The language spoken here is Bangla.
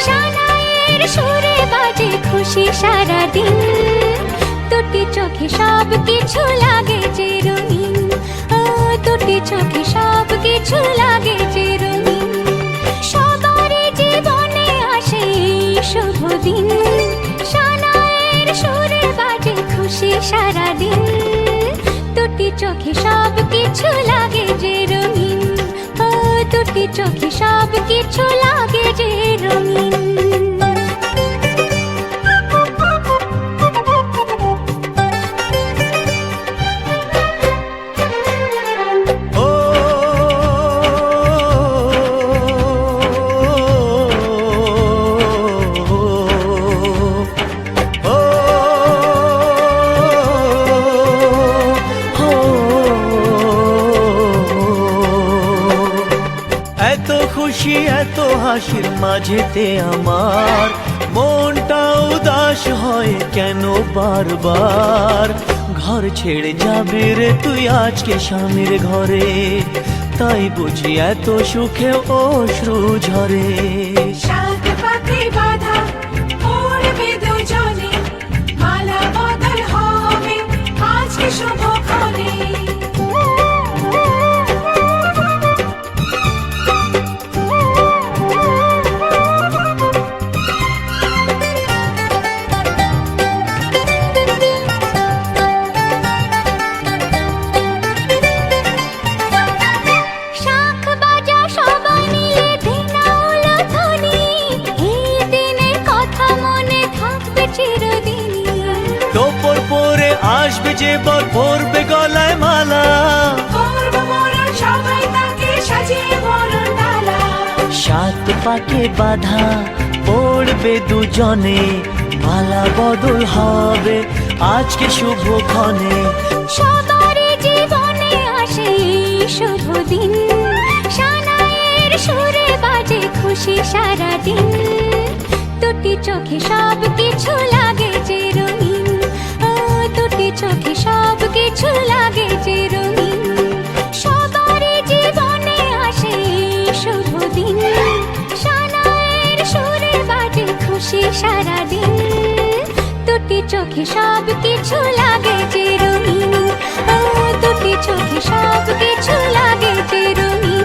সানায়ের সুরে বাজে খুশি সারা দিন দুটি চোখে সব কিছু লাগে চিরুনি ও, দুটি চোখে সব কিছু লাগে চিরুনি সবার জীবনে আসে শুভ দিন। সুরে বাজে খুশি সারা দিন দুটি চোখে সব দুটি চোখে সব কিছু লাগে যে রঙিন। খুশি এত হাসির মাঝেতে আমার। মনটা উদাস হয় কেন বারবার? ঘর ছেড়ে যাবে রে তুই আজকে স্বামীর ঘরে। তাই বুঝি এত সুখে অশ্রু ঝরে। চিরদিনই টোপর পরে আসবে যে বর পরবে গলায় মালা। সাত পাকে বাধা পড়বে দুজনে মালা বদল হবে আজকে শুভ ক্ষণে। সবারই জীবনে আসে শুভ দিন। সানায়ের সুরে বাজে খুশি সারাদিন। দুটি চোখে সব কিছু লাগে যে রঙিন ও দুটি চোখে সব কিছু লাগে যে রঙিন সবারই জীবনে আসে শুভ দিন। সানায়ের সুরে বাজে খুশি সারাদিন। দুটি চোখে সব কিছু লাগে যে রঙিন ও দুটি চোখে সব কিছু লাগে যে রঙিন